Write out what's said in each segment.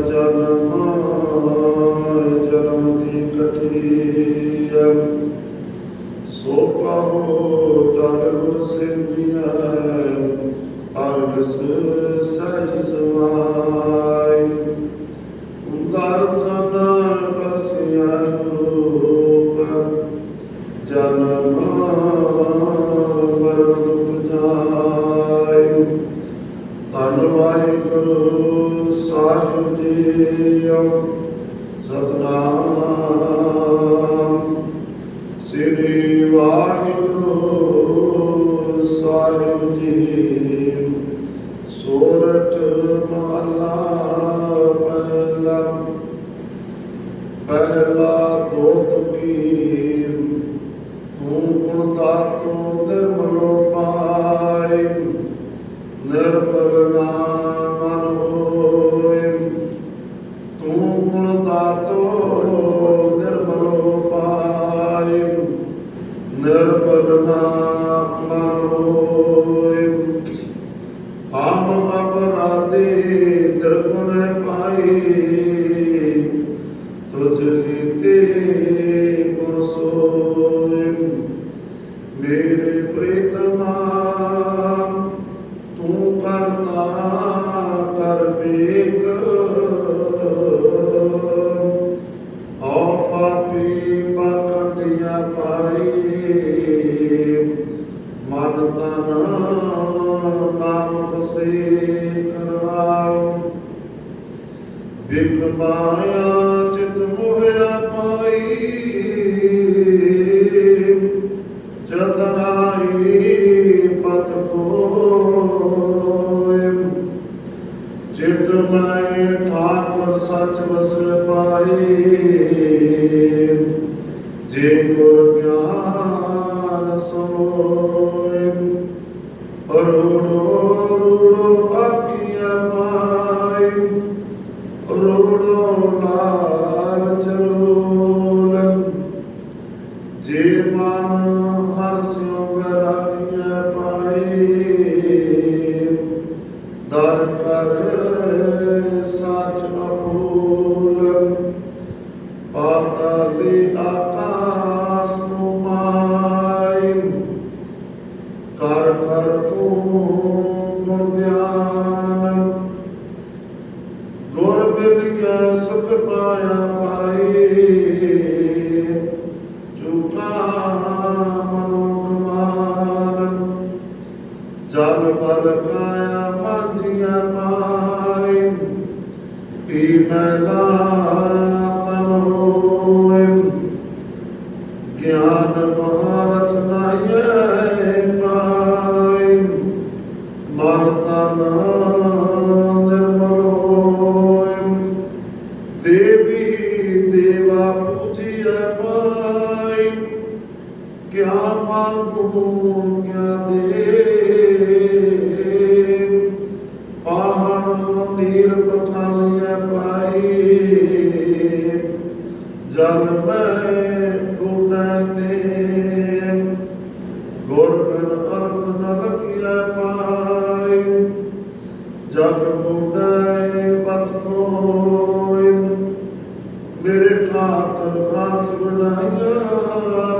ਜਨਮ ਜਨਮ ਦੀ ਕਟਿਆ ਸੋ ਕਹੋ ਤਨ ਗੁਰ ਸੇਵੀਆ ਅਰਗਸ ਸਹਿ ਸਮਾਈ ਦਰਸ਼ਨ ਪਰਸਿਆ ਗੁਰੂ ਜਨਮ ਮਰਨ ਦੁਖ ਜਾਇ ਧੰਨ ਵਾਹਿਗੁਰੂ ਸਾਹਿਬ ਜੀ ਸਤਨਾਮ। ਸ੍ਰੀ ਵਾਹਿਗੁਰੂ ਸਾਹਿਬ ਜੀ ਸੋਰਠ ਮਹਲਾ ਪਹਿਲਾ ਪਹਿਲਾ ਦੋ ਤੁਕੀ ਤੂੰ ਗੁਣ ਦਾਤੋ ਨਿਰਮਲੋ ਨਿਰਮਲ ਨਾਮਨ ਹੋਏ ਤੂੰ ਗੁਣ ਦਾਤੋ ਨਿਰਮਲੋ ਪਾਈ ਨਿਰਮਲ ਨਾਮਨ ਹੋਏ ਹਮ ਅਪਰਾਧੀ ਨਿਰਗੁਣ ਪਾਈ। ਤੁਝ ਤੇ ਗੁਣ ਸੋਇ। ਮੇਰੇ ਪ੍ਰੀਤਮਾ ਤੂੰ ਕਰਤਾ ਕਰ ਬੇਕ ਹਉ ਪਾਪੀ ਪਖੰਡਿਆ ਪਾਈ। ਮਨ ਤਨ ਨਾਮ ਬਸੇ ਕਰਵਾਉ ਬਿਖ ਮਾਇਆ ਚਿਤ ਮੋਹਿਆ ਸੱਚ ਵਸ ਪਾਈ ਜੇ ਗੁਰ ਗਿਆਨ ਸਮੋਇ ਰੋੜੋ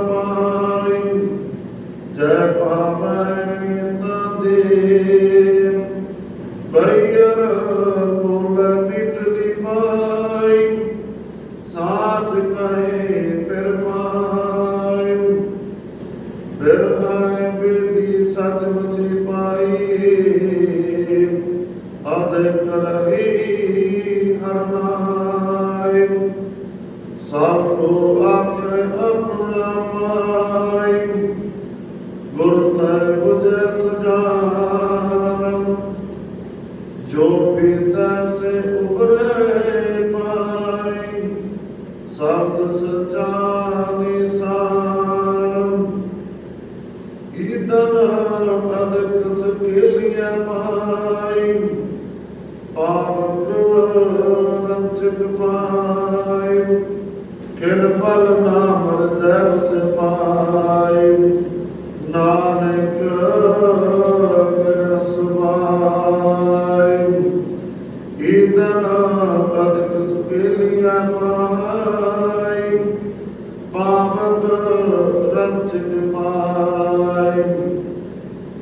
ਪਾਈ ਜੈ ਪਾਵੈ ਤਾਂ ਦੇ ਸਜਾਈ। ਗੁਰ ਤੈ ਬੁਝੈ ਸਜਾਨ। ਜੋ ਪੀਤਾ ਸੇ ਉਬਰੇ ਪਾਈ, ਸਬਦ ਸਚਾ ਨਿਸਾਨ। ਇਦਨ ਅਦਕ ਸਕੇਲੀਆ ਮਾਈ ਪਾਵਕ ਰੰਚਕ ਪਾਈ। ਕਿਨ ਪਲ ਨਾਮ ਹਿਰਦੈ ਵਸ ਨਾਨਕ ਬਿਨ ਸੁਭਾਇ ਇਤਨ ਅਦਕ ਸੁਪੇਲੀਆ ਪਾਇ ਪਾਵਕ ਰੰਚਿਤ ਪਾਇ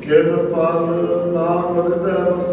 ਕਿਨ ਪਲ ਨਾਮ ਹਿਰਦੈ ਵਸ